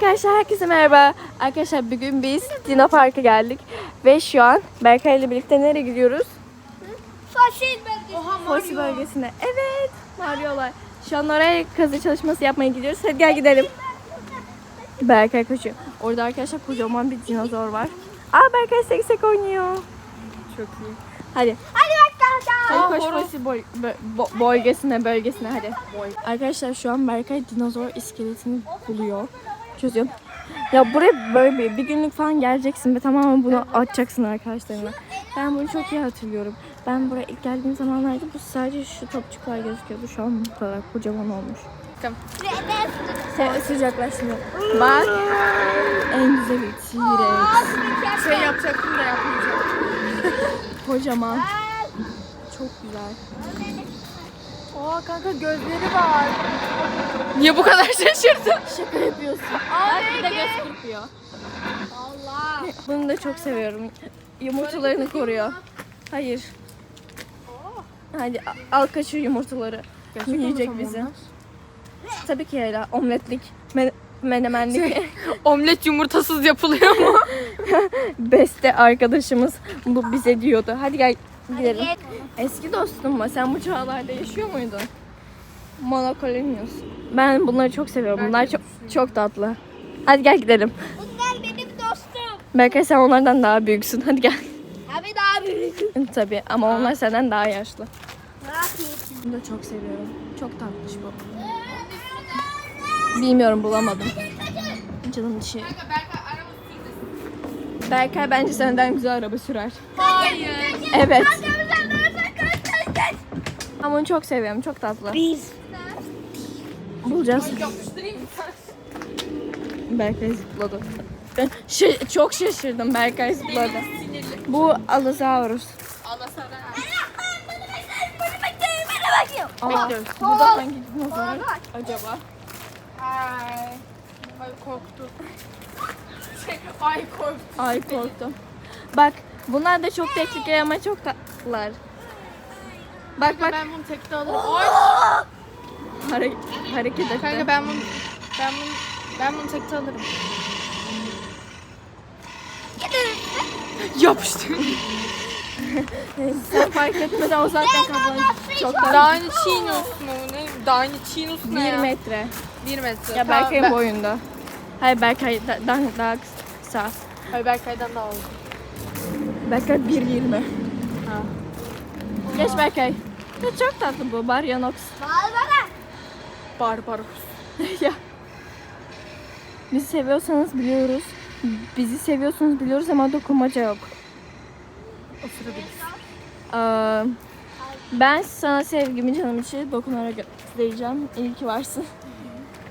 Arkadaşlar herkese merhaba. Arkadaşlar bugün biz Dino Park'a geldik. Ve şu an Berkay ile birlikte nereye gidiyoruz? Fosil bölgesi. Oha Fosil bölgesine. Evet. Mario'lar. Şu an oraya kazı çalışması yapmaya gidiyoruz. Hadi gel gidelim. Berkay koşuyor. Orada arkadaşlar kocaman bir dinozor var. Aa Berkay seksek oynuyor. Çok iyi. Hadi. Hadi bakalım. Hadi koş fosil bö- bo- bölgesine bölgesine hadi. Arkadaşlar şu an Berkay dinozor iskeletini buluyor. Çözüyor. Ya buraya böyle bir, bir günlük falan geleceksin ve tamamen bunu atacaksın arkadaşlarına. Ben bunu çok iyi hatırlıyorum. Ben buraya ilk geldiğim zamanlarda bu sadece şu topçuklar gözüküyordu. Şu an bu kadar kocaman olmuş. Se- sıcaklaşmıyor. Bak en güzeli T-Rex. Şey yapacaktım da yapmayacağım. Kocaman. Çok güzel. Oha kanka gözleri var. Niye bu kadar şaşırdın? Şaka yapıyorsun. Bir de göz kırpıyor. Allah. Bunu da çok seviyorum. Yumurtalarını koruyor. Hayır. Hadi a- al kaçır yumurtaları. Yiyecek bizi. Tabii ki Ela. Omletlik. Men- menemenlik. Omlet yumurtasız yapılıyor mu? Beste arkadaşımız bu bize diyordu. Hadi gel gidelim. Eski dostum mu? Sen bu çağlarda yaşıyor muydun? Monokolonius. Ben bunları çok seviyorum. Bunlar çok çok tatlı. Hadi gel gidelim. Bunlar benim dostum. Belki sen onlardan daha büyüksün. Hadi gel. Abi daha büyük. Tabii ama onlar senden daha yaşlı. Ne yapayım? Bunu da çok seviyorum. Çok tatlış bu. Bilmiyorum bulamadım. Canım dişi. Berkay bence senden güzel araba sürer. Hayır. Evet. Ama onu çok seviyorum. Çok tatlı. Biz. Bulacağız. Berkay zıpladı. Ben şey, çok şaşırdım Berkay zıpladı. Bu Allosaurus. Anlasana. Aa, bu da hangi dinozor acaba? Ay. Ay korktum. Şey, ay korktum. Ay korktum. Bak bunlar da çok tehlikeli ama çok tatlılar. Bak bak Ben bunu tekte alırım. Ay. hare- hareket etti. Kanka ben bunu ben bunu ben bunu tekte alırım. Yapıştır. Sen fark etmeden uzaktan kafanı çok tatlı. Dani Çiğnus mu? Ne? Dani Çiğnus ne Bir ya? metre. Bir metre. Ya Tamam, Berkay'ın ben- boyunda. Hayır Berkay da- daha, kısa. Hayır Berkay'dan daha uzun. Berkay 1.20. Ha. Geç Berkay. Ya çok tatlı bu Baryanox. Bağırsana. Barbaros. ya. Bizi seviyorsanız biliyoruz. Bizi seviyorsunuz biliyoruz ama dokunmaca yok. O sırada biz. Ee, ben sana sevgimi canım için dokunarak göstereceğim. İyi ki varsın.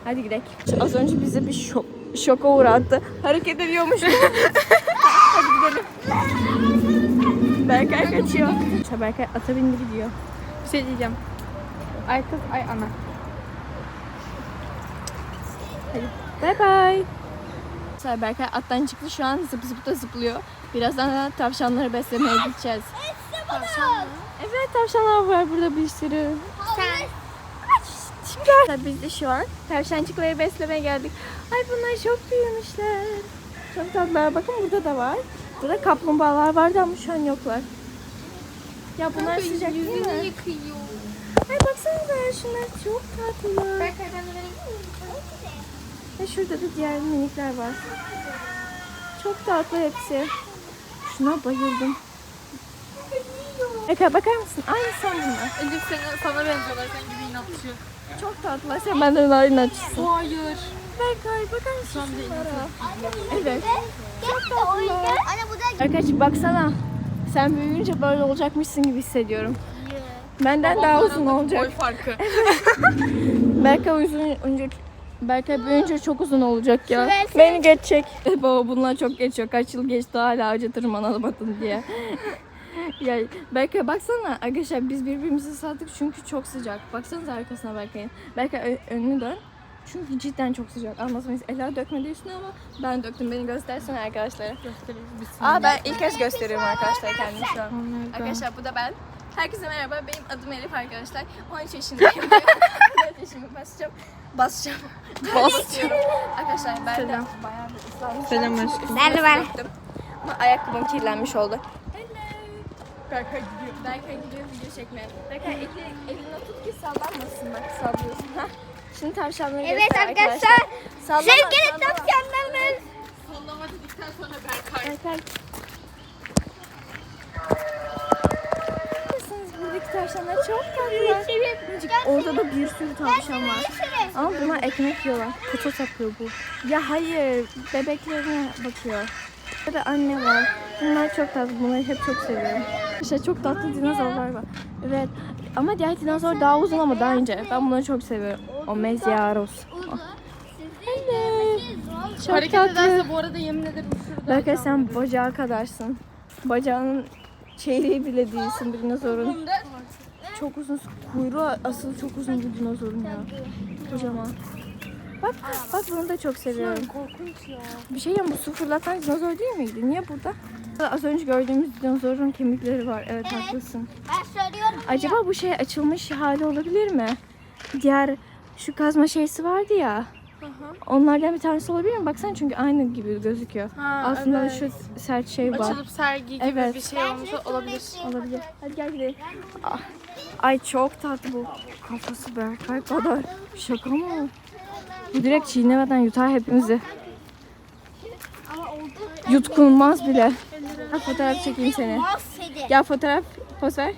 Hadi gidelim. Az önce bize bir şok, şoka uğrattı. Hareket ediyormuş. Hadi gidelim. Berkay kaçıyor. İşte Berkay ata bindi gidiyor. Bir şey diyeceğim. Ay kız ay ana. Bye bye. Mesela Berkay attan çıktı şu an zıp zıp da zıplıyor. Birazdan da tavşanları beslemeye gideceğiz. Evet tavşanlar var burada bir sürü. Sen. Biz de şu an tavşancıkları beslemeye geldik. Ay bunlar çok büyümüşler. Çok tatlılar. Bakın burada da var. Burada kaplumbağalar vardı ama şu an yoklar. Ya bunlar sıcak değil mi? yıkıyor. Ay baksanıza şunlar çok tatlılar. Vereyim mi? Ve şurada da diğer minikler var. Çok tatlı hepsi. Şuna bayıldım. Eka bakar mısın? Aynı sen bunlar. Elif seni, sana benziyorlar sen gibi inatçı. Çok tatlılar. Sen benden daha inatçısın. Hayır. Berkay bakar mısın Şu an değil. şunlara? Evet. Gel de oyun. Anne bu da Berkaycığım baksana. Sen büyüyünce böyle olacakmışsın gibi hissediyorum. Benden daha uzun Boy olacak. farkı. Berkay uzun önce Berkay büyüyünce çok uzun olacak ya. Beni geçecek. Baba bunlar çok geçiyor. Kaç yıl geçti hala ağaca tırmanamadın diye. Ya Berkay baksana arkadaşlar biz birbirimizi sattık çünkü çok sıcak. Baksanıza arkasına Berkay'ın. Berkay önünü dön. Çünkü cidden çok sıcak. Anlatmayız. Ela dökmedi üstüne ama ben döktüm. Beni göstersene arkadaşlara. Göstereyim. Aa ben ilk kez gösteriyorum arkadaşlar kendimi şu an. Arkadaşlar bu da ben. Herkese merhaba. Benim adım Elif arkadaşlar. 13 yaşındayım. 4 yaşımı basacağım. Basacağım. Basıyorum. arkadaşlar ben de Selam. bayağı bir ıslanmışım. Selam aşkım. de. Ama ayakkabım kirlenmiş oldu. Berkay gidiyor. Berkay gidiyor video çekmeye. Berkay elini, elini tut ki sallanmasın bak sallıyorsun. Ha. Şimdi tavşanları Evet göster arkadaşlar. Sallama, Sevgili sallama. tavşanlarımız. Sallama dedikten sonra Berkay. Berkay. Buradaki tavşanlar çok. Minicik, Orada da bir sürü tavşan var. Ama buna ekmek yiyorlar. Kutu sapıyor bu. Ya hayır, bebeklerine bakıyor. Burada anne var. Bunlar çok tatlı. Bunları hep çok seviyorum. İşte çok tatlı dinozorlar var. Evet. Ama diğer dinozor daha uzun ama daha ince. Ben bunları çok seviyorum. Omeziaros. Hello. Çok Hareket tatlı. ederse bu arada yemin ederim şurada. Berkay sen bacağı kadarsın. Bacağının çeyreği bile değilsin bir dinozorun. Çok uzun kuyruğu asıl çok uzun bir dinozorun ya. Kocaman. Bak bak bunu da çok seviyorum. Korkunç ya. Bir şey ya bu su fırlatan dinozor değil miydi? Niye burada? Az önce gördüğümüz dinozorun kemikleri var. Evet haklısın. Ben söylüyorum. Acaba bu şey açılmış hali olabilir mi? Diğer şu kazma şeysi vardı ya. Onlardan bir tanesi olabilir mi? Baksana çünkü aynı gibi gözüküyor. Ha, Aslında evet. şu sert şey var. Açılıp sergi gibi Evet. bir şey olmuş olabilir. Olabilir. Hadi gel gidelim. Ah, Ay çok tatlı bu. Kafası Berkay kadar. Şaka mı? Bu direkt çiğnemeden yutar hepimizi. Yutkunmaz bile. Ha, fotoğraf çekeyim seni. Gel fotoğraf. Poz ver.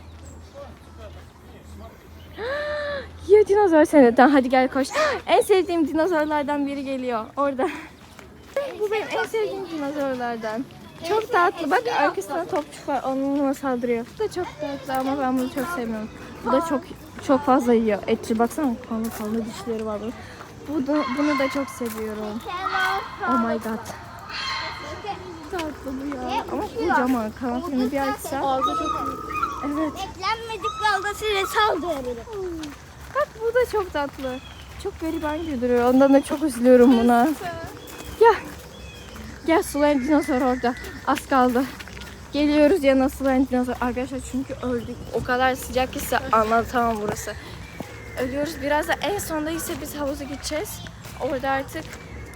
Yiyor dinozor. Tamam hadi gel koş. En sevdiğim dinozorlardan biri geliyor. Orada. Bu benim en sevdiğim dinozorlardan. Çok tatlı. Bak arkasında topçuk var. Onunla saldırıyor. Bu da çok tatlı ama ben bunu çok sevmiyorum. Bu da çok çok fazla yiyor. Etçi baksana kanlı kanlı dişleri var bunun. Bu da, bunu da çok seviyorum. Oh my god. Tatlı bu ya. Ama kocaman. Kanatlarını bir açsa. Ağzı çok büyük. Evet. Beklenmedik yolda size saldırabilir. Bak bu da çok tatlı. Çok gariban gibi duruyor. Ondan da çok üzülüyorum buna. Gel. Gel sulayan dinozor orada. Az kaldı. Geliyoruz yanına sulayan dinozor. Arkadaşlar çünkü öldük. O kadar sıcak ki size anlatamam burası. Ölüyoruz. Biraz da en sonda ise biz havuza gideceğiz. Orada artık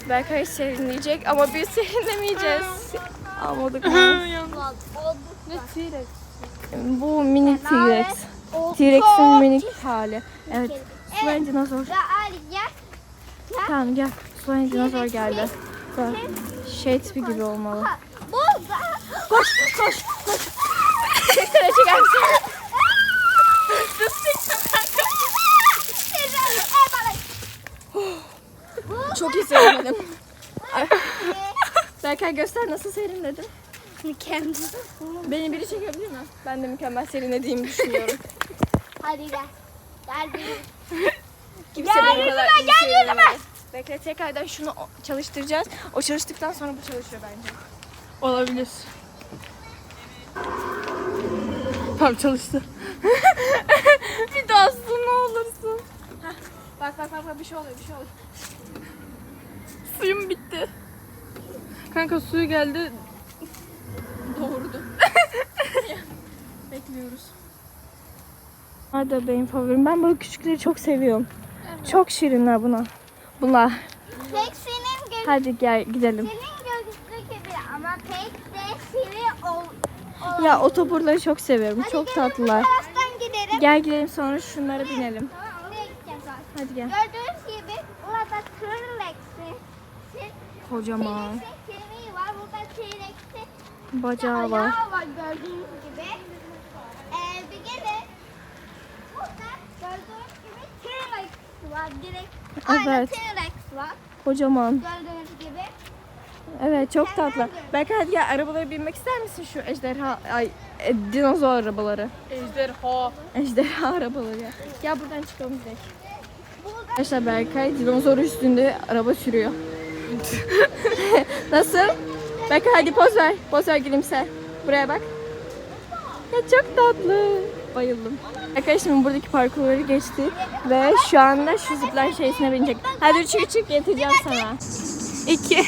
Berkay serinleyecek ama biz serinlemeyeceğiz. Almadık mı? Ne T-Rex. Bu mini T-Rex. T-Rex'in minik hali. Evet. Sulayan dinozor. Tamam gel. Sulayan dinozor geldi. Bak, Şey tipi gibi olmalı. Koş koş koş. Çeksene çeker misin? Nasıl çekeceğim kanka? Çok iyi serinledim. Ay. Berkay göster nasıl serinledin? mükemmel. Beni biri çekebilir mi? Ben de mükemmel serinlediğimi düşünüyorum. Hadi gel. Gel bir. Kimse benim kadar iyi serinlemedi. Bekle tekrardan şunu çalıştıracağız. O çalıştıktan sonra bu çalışıyor bence. Olabilir. Tamam çalıştı. bir daha su ne olursun. Heh, Bak bak bak bak, bir şey oluyor bir şey oluyor. Suyum bitti. Kanka suyu geldi. Doğurdu. Bekliyoruz. Bunlar da benim favorim. Ben böyle küçükleri çok seviyorum. Çok şirinler buna. Bunlar. Pek senin göz Hadi gel gidelim. senin gözlük gibi ama pek de sivri ol. ol- Ya otoburları çok seviyorum. Hadi Çok gelin tatlılar. Bu taraftan gidelim. Gel gidelim sonra şunlara binelim. Tamam oraya gideceğiz zaten. Hadi gel. Gördüğünüz gibi burada T-Rex'in Kocaman. T-Rex'in kemiği var. Burada T-Rex'in Bacağı var. ayağı var gördüğünüz gibi. Ee, bir gelin. Burada gördüğünüz gibi T-Rex var. Direkt Evet. T-Rex var. Kocaman. Gördüğünüz gibi. Evet çok tatlı. Belki hadi gel arabalara binmek ister misin şu ejderha ay e, dinozor arabaları. Ejderha. Ejderha arabaları. ya. Gel buradan çıkalım direkt. Arkadaşlar Berkay dinozor üstünde araba sürüyor. Berkay hadi poz ver. Poz ver gülümse. Buraya bak. Ya çok tatlı. Bayıldım. Şimdi buradaki parkurları geçti ve şu anda şu zipline şeysine binecek. Hadi üç üç üç getireceğim sana. İki.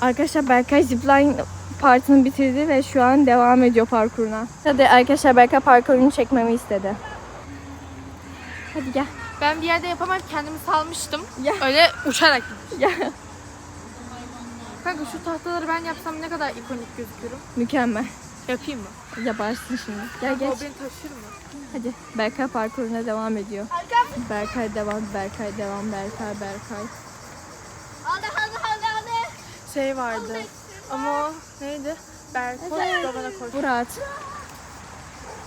Arkadaşlar Berkay zipline partını bitirdi ve şu an devam ediyor parkuruna. Hadi arkadaşlar Berkay parkurunu çekmemi istedi. Hadi gel. Ben bir yerde yapamam kendimi salmıştım. Ya. Öyle uçarak gittim. Gel. Kanka şu tahtaları ben yapsam ne kadar ikonik gözükürüm. Mükemmel. Yapayım mı? Yaparsın şimdi. Gel geç. O beni taşır mı? Hadi. Berkay parkuruna devam ediyor. Arkam. Berkay devam, Berkay devam, Berkay, Berkay. Hadi hadi hadi hadi. Şey vardı. Ama o neydi? Berko babana koş. Bu rahat.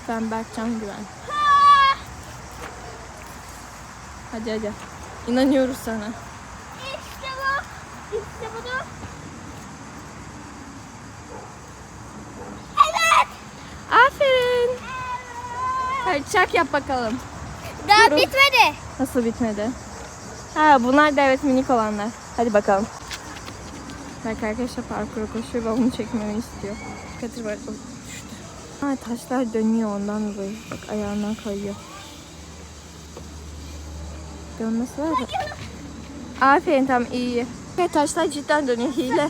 Ben Berkcan Güven. Ha! Hadi hadi. İnanıyoruz sana. İşte bu. İşte budur. Evet. Aferin. Hadi çak yap bakalım. Daha Durun. bitmedi. Nasıl bitmedi? Ha bunlar da evet minik olanlar. Hadi bakalım. Belki arkadaşlar parkura koşuyor ve onu çekmemi istiyor. Katır var. Ha taşlar dönüyor ondan dolayı. Bak ayağından kayıyor. Dönmesi var mı? Aferin tam iyi. Taşlar cidden dönüyor. Hile.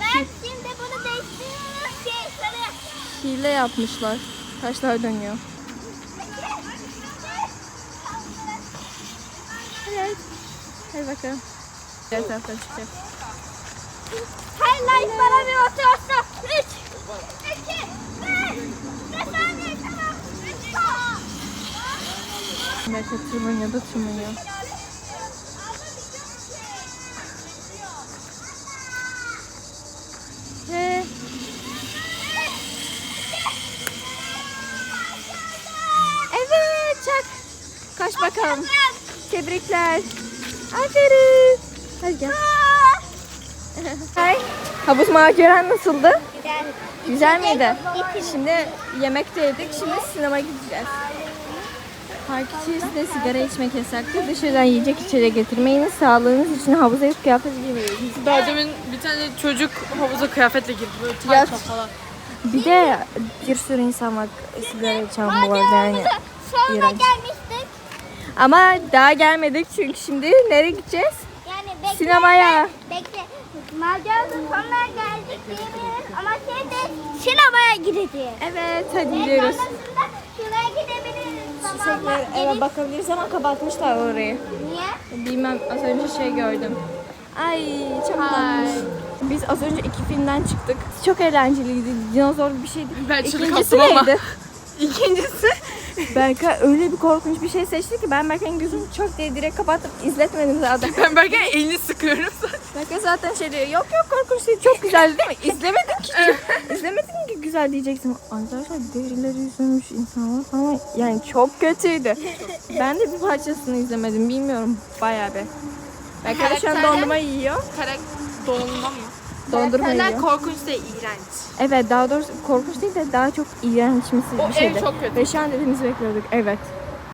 Ben şimdi bunu değiştiriyorum. Şey. Hile yapmışlar. Taşlar dönüyor. Evet. Hadi bakalım. Diğer taraftan çıkacak. Highlight bana bir otursun. Üç. İki. Bir. Bir saniye tamam. Belki tırmanıyor da tırmanıyor. Bakalım. Tebrikler. Aferin. Hadi gel. Hay. Havuz maceran nasıldı? Güzel. Güzel miydi? Şimdi yemek de yedik. Şimdi sinema gideceğiz. Park içerisinde sigara içmek yasaktır. Dışarıdan yiyecek içecek getirmeyiniz. Sağlığınız için havuza hep kıyafet giymeyin. Daha demin bir tane çocuk havuza kıyafetle girdi. Böyle Ya- tayfa falan. Bir de bir sürü insan var sigara içen bu arada yani. Sonra İğrenç. Ama daha gelmedik çünkü şimdi nereye gideceğiz? Yani bekle. Sinemaya. Bekle. Maceranın sonuna geldik diyebiliriz ama şimdi sinemaya gideceğiz. Evet hadi Ve gidiyoruz. şuraya gidebiliriz. Çiçekler eve bakabiliriz ama kapatmışlar orayı. Niye? Bilmem az önce şey gördüm. Ay çok tatlış. Biz az önce iki filmden çıktık. Çok eğlenceliydi. Dinozor bir şeydi. Ben İkincisi neydi? İkincisi Berkay öyle bir korkunç bir şey seçti ki ben Berkay'ın gözünü çok diye direkt kapatıp izletmedim zaten. ben belki elini sıkıyorum zaten. Berkay zaten şey diyor yok yok korkunç değil çok güzel değil mi? İzlemedin ki. İzlemedin ki güzel diyeceksin. Arkadaşlar derileri yüzülmüş insanlar falan yani çok kötüydü. ben de bir parçasını izlemedim bilmiyorum bayağı bir. Berkay şu an Karakterler- dondurma yiyor. Karak donma mı? Dondurma yiyor. korkunç değil, iğrenç. Evet daha doğrusu korkunç değil de daha çok iğrençmesi O bir ev şeydi. çok kötü. Ve şu an dediğimizi bekliyorduk. Evet.